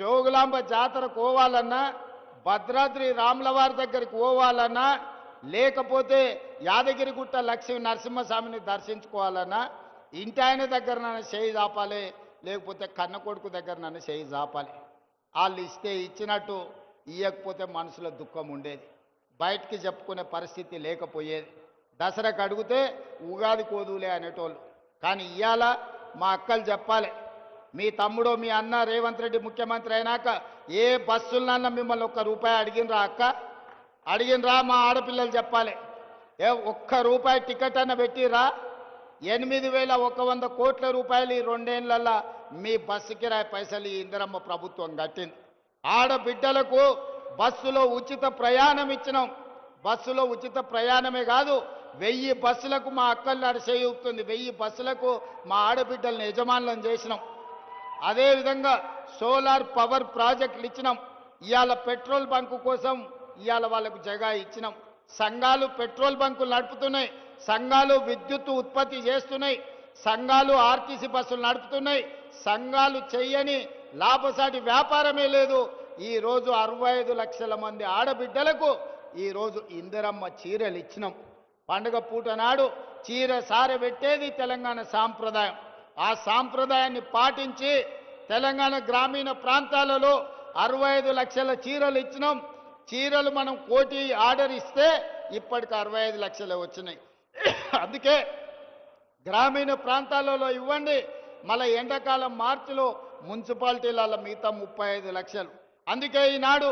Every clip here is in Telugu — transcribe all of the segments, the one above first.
జోగులాంబ జాతర పోవాలన్నా భద్రాద్రి రాములవారి దగ్గరికి పోవాలన్నా లేకపోతే యాదగిరిగుట్ట లక్ష్మీ నరసింహస్వామిని దర్శించుకోవాలన్నా ఇంటి ఆయన దగ్గర నన్ను చేయి చాపాలి లేకపోతే కన్న కొడుకు దగ్గర నన్ను చేయి చాపాలి. వాళ్ళు ఇస్తే ఇచ్చినట్టు ఇవ్వకపోతే మనసులో దుఃఖం ఉండేది. బయటికి చెప్పుకునే పరిస్థితి లేకపోయేది. దసరాకు అడిగితే ఉగాది కోదులే అనేటోళ్ళు. కానీ ఇవాళ మా అక్కలు చెప్పాలి మీ తమ్ముడు మీ అన్న రేవంత్ రెడ్డి ముఖ్యమంత్రి అయినాక ఏ బస్సులనన్నా మిమ్మల్ని ఒక్క రూపాయి అడిగినరా అక్క? అడిగినరా మా ఆడపిల్లలు చెప్పాలి. ఏ ఒక్క రూపాయి టికెట్ అన్న పెట్టిరా ఎనిమిది వేల ఒక వంద కోట్ల రూపాయలు ఈ రెండేళ్ళలో మీ బస్సు కిరాయి పైసలు ఈ ఇందిరమ్మ ప్రభుత్వం కట్టింది. ఆడబిడ్డలకు బస్సులో ఉచిత ప్రయాణం ఇచ్చినాం. బస్సులో ఉచిత ప్రయాణమే కాదు వెయ్యి బస్సులకు మా అక్కలు నడిచేయుతుంది వెయ్యి బస్సులకు మా ఆడబిడ్డలను యజమానులను చేసినాం. అదేవిధంగా సోలార్ పవర్ ప్రాజెక్టులు ఇచ్చినాం. ఇవాళ పెట్రోల్ బంకు కోసం ఇవాళ వాళ్ళకు జగా ఇచ్చినాం. సంఘాలు పెట్రోల్ బంకులు నడుపుతున్నాయి. సంఘాలు విద్యుత్ ఉత్పత్తి చేస్తున్నాయి. సంఘాలు ఆర్టీసీ బస్సులు నడుపుతున్నాయి. సంఘాలు చెయ్యని లాభసాటి వ్యాపారమే లేదు. ఈరోజు అరవై ఐదు లక్షల మంది ఆడబిడ్డలకు ఈరోజు ఇందిరమ్మ చీరలు ఇచ్చినాం. పండుగ పూట నాడు చీర సారబెట్టేది తెలంగాణ సాంప్రదాయం. ఆ సాంప్రదాయాన్ని పాటించి తెలంగాణ గ్రామీణ ప్రాంతాలలో అరవై ఐదు లక్షల చీరలు ఇచ్చినాం. చీరలు మనం కోటి ఆర్డర్ ఇస్తే ఇప్పటికి అరవై ఐదు లక్షలే వచ్చినాయి. అందుకే గ్రామీణ ప్రాంతాలలో ఇవ్వండి. మళ్ళీ ఎండాకాలం మార్చిలో మున్సిపాలిటీలలో మిగతా ముప్పై ఐదు లక్షలు. అందుకే ఈనాడు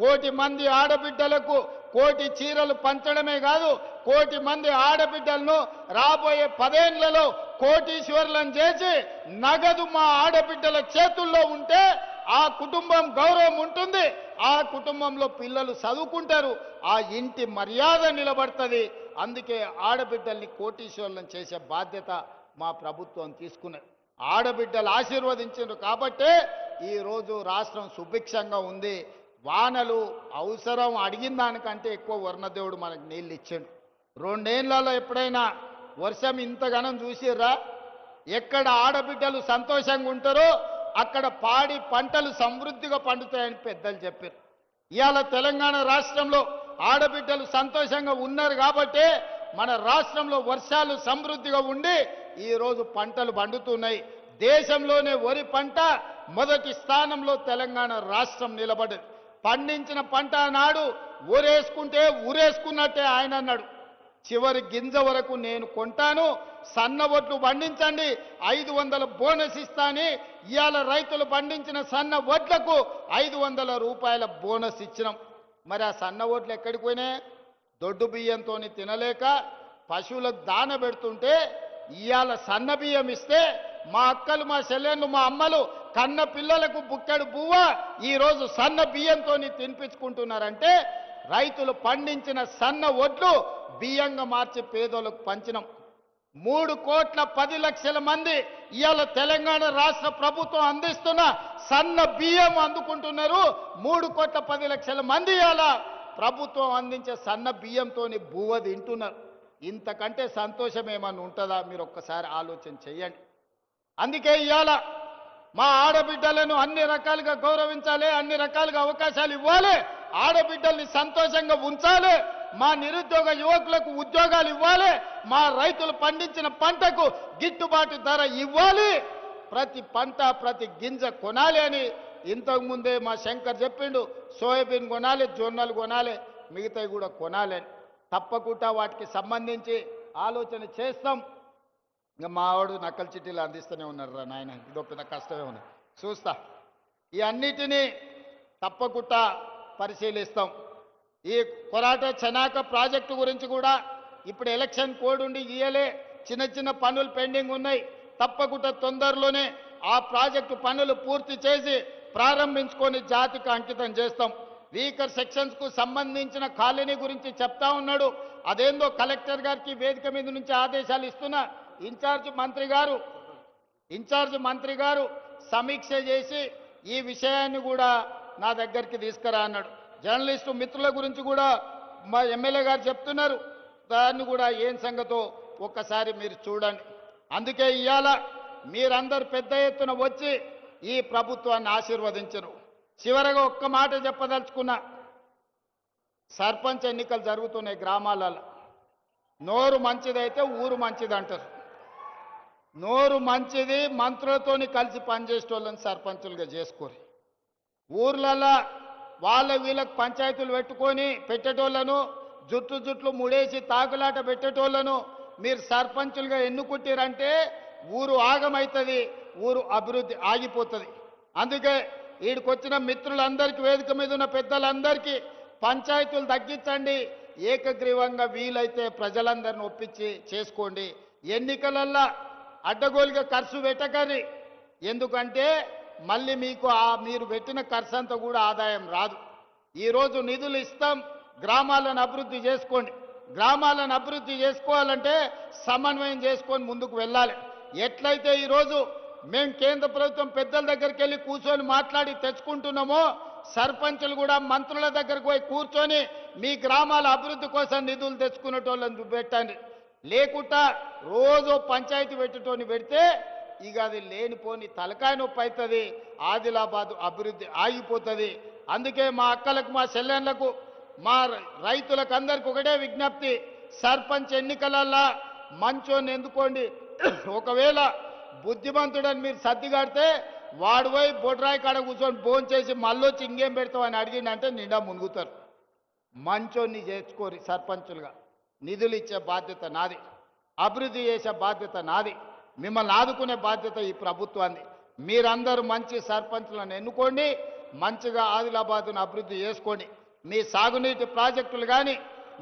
కోటి మంది ఆడబిడ్డలకు కోటి చీరలు పంచడమే కాదు కోటి మంది ఆడబిడ్డలను రాబోయే పదేళ్ళలో కోటీశ్వర్లను చేసి నగదు మా ఆడబిడ్డల చేతుల్లో ఉంటే ఆ కుటుంబం గౌరవం ఉంటుంది. ఆ కుటుంబంలో పిల్లలు చదువుకుంటారు. ఆ ఇంటి మర్యాద నిలబడుతుంది. అందుకే ఆడబిడ్డల్ని కోటీశ్వర్లను చేసే బాధ్యత మా ప్రభుత్వం తీసుకున్నది. ఆడబిడ్డలు ఆశీర్వదించారు కాబట్టే ఈరోజు రాష్ట్రం సుభిక్షంగా ఉంది. వానలు అవసరం అడిగిన దానికంటే ఎక్కువ వర్ణదేవుడు మనకు నీళ్ళు ఇచ్చాడు. రెండేళ్ళలో ఎప్పుడైనా వర్షం ఇంతగానం చూసిర్రా? ఎక్కడ ఆడబిడ్డలు సంతోషంగా ఉంటారో అక్కడ పాడి పంటలు సమృద్ధిగా పండుతాయని పెద్దలు చెప్పారు ఇవాళ తెలంగాణ రాష్ట్రంలో ఆడబిడ్డలు సంతోషంగా ఉన్నారు కాబట్టే మన రాష్ట్రంలో వర్షాలు సమృద్ధిగా ఉండి ఈరోజు పంటలు పండుతున్నాయి. దేశంలోనే వరి పంట మొదటి స్థానంలో తెలంగాణ రాష్ట్రం నిలబడింది పండించిన పంట నాడు ఊరేసుకుంటే ఊరేసుకున్నట్టే ఆయన అన్నాడు. చివరి గింజ వరకు నేను కొంటాను. సన్న ఒడ్లు పండించండి. ఐదు వందల బోనస్ ఇస్తాని. ఇవాళ రైతులు పండించిన సన్న వడ్లకు ఐదు వందల రూపాయల బోనస్ ఇచ్చినాం. మరి ఆ సన్న ఓట్లు ఎక్కడికి పోయినాయి? దొడ్డు బియ్యంతో తినలేక పశువులకు దాన పెడుతుంటే ఇవాళ సన్న బియ్యం ఇస్తే మా అక్కలు మా చెల్లెళ్ళు మా అమ్మలు కన్న పిల్లలకు బుక్కెడు బువ్వ ఈరోజు సన్న బియ్యంతో తినిపించుకుంటున్నారంటే రైతులు పండించిన సన్న ఒడ్లు బియ్యంగా మార్చి పేదోళ్ళకు పంచినాం. మూడు కోట్ల పది లక్షల మంది ఇవాళ తెలంగాణ రాష్ట్ర ప్రభుత్వం అందిస్తున్న సన్న బియ్యం అందుకుంటున్నారు. మూడు కోట్ల పది లక్షల మంది ఇవాళ ప్రభుత్వం అందించే సన్న బియ్యంతోని బువ్వ తింటున్నారు. ఇంతకంటే సంతోషం ఏమన్నా ఉంటుందా? మీరు ఒక్కసారి ఆలోచన చెయ్యండి అందుకే ఇవాళ మా ఆడబిడ్డలను అన్ని రకాలుగా గౌరవించాలి అన్ని రకాలుగా అవకాశాలు ఇవ్వాలి. ఆడబిడ్డల్ని సంతోషంగా ఉంచాలి మా నిరుద్యోగ యువకులకు ఉద్యోగాలు ఇవ్వాలి మా రైతులు పండించిన పంటకు గిట్టుబాటు ధర ఇవ్వాలి. ప్రతి పంట ప్రతి గింజ కొనాలి అని ఇంతకుముందే మా శంకర్ చెప్పిండు సోయాబీన్ కొనాలి జొన్నలు కొనాలి మిగతావి కూడా కొనాలి. అని తప్పకుండా వాటికి సంబంధించి ఆలోచన చేస్తాం. ఇంకా మావాడు నక్కల చిట్టీలు అందిస్తూనే ఉన్నారు రా నాయన ఇదో పెద్ద కష్టమే ఉన్నది. చూస్తా. ఈ అన్నిటినీ తప్పకుండా పరిశీలిస్తాం. ఈ కొరాట చనాక ప్రాజెక్టు గురించి కూడా ఇప్పుడు ఎలక్షన్ కోడ్ ఉండి ఇయ్యలే. చిన్న చిన్న పనులు పెండింగ్ ఉన్నాయి. తప్పకుండా తొందరలోనే ఆ ప్రాజెక్టు పనులు పూర్తి చేసి ప్రారంభించుకొని జాతికి అంకితం చేస్తాం. వీకర్ సెక్షన్స్కు సంబంధించిన కాలనీ గురించి చెప్తా ఉన్నాడు. అదేందో కలెక్టర్ గారికి వేదిక మీద నుంచి ఆదేశాలు ఇస్తున్నా. ఇన్ఛార్జ్ మంత్రి గారు ఇన్ఛార్జ్ మంత్రి గారు సమీక్ష చేసి ఈ విషయాన్ని కూడా నా దగ్గరికి తీసుకురా అన్నాడు. జర్నలిస్టు మిత్రుల గురించి కూడా మా ఎమ్మెల్యే గారు చెప్తున్నారు. దాన్ని కూడా ఏం సంగతో ఒక్కసారి మీరు చూడండి. అందుకే ఇవాళ మీరందరు పెద్ద ఎత్తున వచ్చి ఈ ప్రభుత్వాన్ని ఆశీర్వదించరు. చివరగా ఒక్క మాట చెప్పదలుచుకున్నా. సర్పంచ్ ఎన్నికలు జరుగుతున్నాయి గ్రామాలలో. నోరు మంచిదైతే ఊరు మంచిది అంటారు నోరు మంచిది మంత్రులతోని కలిసి పనిచేసేటోళ్ళని సర్పంచులుగా చేసుకోరు. ఊర్లలో వాళ్ళ వీళ్ళకి పంచాయతీలు పెట్టుకొని పెట్టేటోళ్ళను జుట్టు జుట్లు ముడేసి తాకులాట పెట్టేటోళ్ళను మీరు సర్పంచులుగా ఎన్నుకుంటారంటే ఊరు ఆగమవుతుంది ఊరు అభివృద్ధి ఆగిపోతుంది. అందుకే వీడికొచ్చిన మిత్రులందరికీ వేదిక మీద ఉన్న పెద్దలందరికీ పంచాయతీలు తగ్గించండి ఏకగ్రీవంగా వీలైతే ప్రజలందరిని ఒప్పించి చేసుకోండి. ఎన్నికలల్లో అడ్డగోలుగా ఖర్చు పెట్టకని ఎందుకంటే మళ్ళీ మీకు ఆ మీరు పెట్టిన ఖర్చు అంతా కూడా ఆదాయం రాదు. ఈరోజు నిధులు ఇస్తాం గ్రామాలను అభివృద్ధి చేసుకోండి. గ్రామాలను అభివృద్ధి చేసుకోవాలంటే సమన్వయం చేసుకొని ముందుకు వెళ్ళాలి. ఎట్లయితే ఈరోజు మేము కేంద్ర ప్రభుత్వం పెద్దల దగ్గరికి వెళ్ళి కూర్చొని మాట్లాడి తెచ్చుకుంటున్నామో సర్పంచులు కూడా మంత్రుల దగ్గరకు పోయి కూర్చొని మీ గ్రామాల అభివృద్ధి కోసం నిధులు తెచ్చుకునేటోళ్ళని పెట్టండి. లేకుండా రోజు పంచాయతీ పెట్టేటోని పెడితే ఇక అది లేనిపోని తలకాయ నొప్పి అవుతుంది ఆదిలాబాద్ అభివృద్ధి ఆగిపోతుంది. అందుకే మా అక్కలకు మా చెల్లెళ్ళకు మా రైతులకు అందరికి ఒకటే విజ్ఞప్తి సర్పంచ్ ఎన్నికలల్లా మంచోని ఎందుకోండి? ఒకవేళ బుద్ధిమంతుడని మీరు సర్దిగాడితే వాడు పోయి బొడ్రాయి కాడ కూర్చొని భోజనం చేసి మళ్ళొచ్చి ఇంకేం పెడతామని అడిగిందంటే నిండా మునుగుతారు. మంచోన్ని చేర్చుకోరి సర్పంచులుగా. నిధులు ఇచ్చే బాధ్యత నాది అభివృద్ధి చేసే బాధ్యత నాది. మిమ్మల్ని ఆదుకునే బాధ్యత ఈ ప్రభుత్వాన్ని. మీరందరూ మంచి సర్పంచులను ఎన్నుకోండి మంచిగా ఆదిలాబాద్ను అభివృద్ధి చేసుకోండి. మీ సాగునీటి ప్రాజెక్టులు కానీ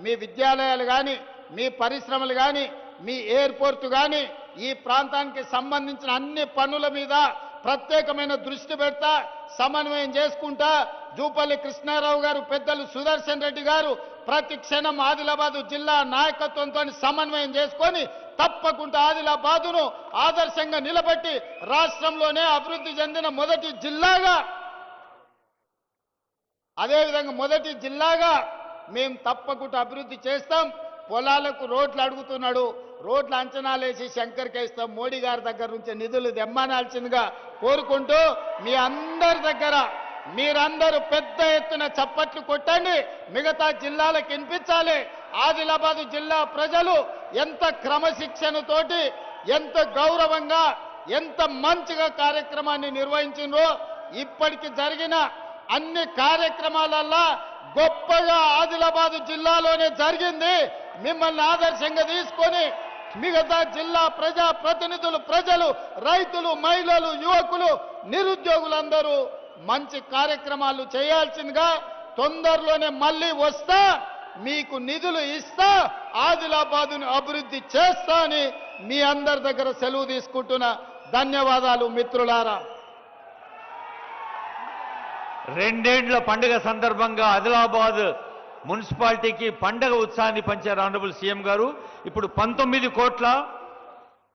మీ విద్యాలయాలు కానీ మీ పరిశ్రమలు కానీ మీ ఎయిర్పోర్టు కానీ ఈ ప్రాంతానికి సంబంధించిన అన్ని పనుల మీద ప్రత్యేకమైన దృష్టి పెడతా సమన్వయం చేసుకుంటా జూపల్లి కృష్ణారావు గారు పెద్దలు సుదర్శన్ రెడ్డి గారు ప్రతి క్షణం ఆదిలాబాదు జిల్లా నాయకత్వంతో సమన్వయం చేసుకొని తప్పకుండా ఆదిలాబాదును ఆదర్శంగా నిలబెట్టి రాష్ట్రంలోనే అభివృద్ధి చెందిన మొదటి జిల్లాగా అదేవిధంగా మొదటి జిల్లాగా మేము తప్పకుండా అభివృద్ధి చేస్తాం. పొలాలకు రోడ్లు అడుగుతున్నాడు. రోడ్లు అంచనాలేసి శంకర్కి ఇస్తాం మోడీ గారి దగ్గర నుంచి నిధులు దెమ్మనాల్సిందిగా కోరుకుంటూ మీ అందరి దగ్గర మీరందరూ పెద్ద ఎత్తున చప్పట్లు కొట్టండి. మిగతా జిల్లాలకు వినిపించాలి. ఆదిలాబాద్ జిల్లా ప్రజలు ఎంత క్రమశిక్షణతోటి ఎంత గౌరవంగా ఎంత మంచిగా కార్యక్రమాన్ని నిర్వహించిండ్రో ఇప్పటికి జరిగిన అన్ని కార్యక్రమాలల్లా గొప్పగా ఆదిలాబాదు జిల్లాలోనే జరిగింది. మిమ్మల్ని ఆదర్శంగా తీసుకొని మిగతా జిల్లా ప్రజా ప్రతినిధులు ప్రజలు రైతులు మహిళలు యువకులు నిరుద్యోగులందరూ మంచి కార్యక్రమాలు చేయాల్సిందిగా తొందరలోనే మళ్ళీ వస్తా మీకు నిధులు ఇస్తా ఆదిలాబాదును అభివృద్ధి చేస్తా అని మీ అందరి దగ్గర సెలవు తీసుకుంటున్న. ధన్యవాదాలు మిత్రులారా. రెండేండ్ల పండుగ సందర్భంగా ఆదిలాబాద్ మున్సిపాలిటీకి పండగ ఉత్సాహాన్ని పంచారు ఆనరబుల్ సీఎం గారు. ఇప్పుడు పంతొమ్మిది కోట్ల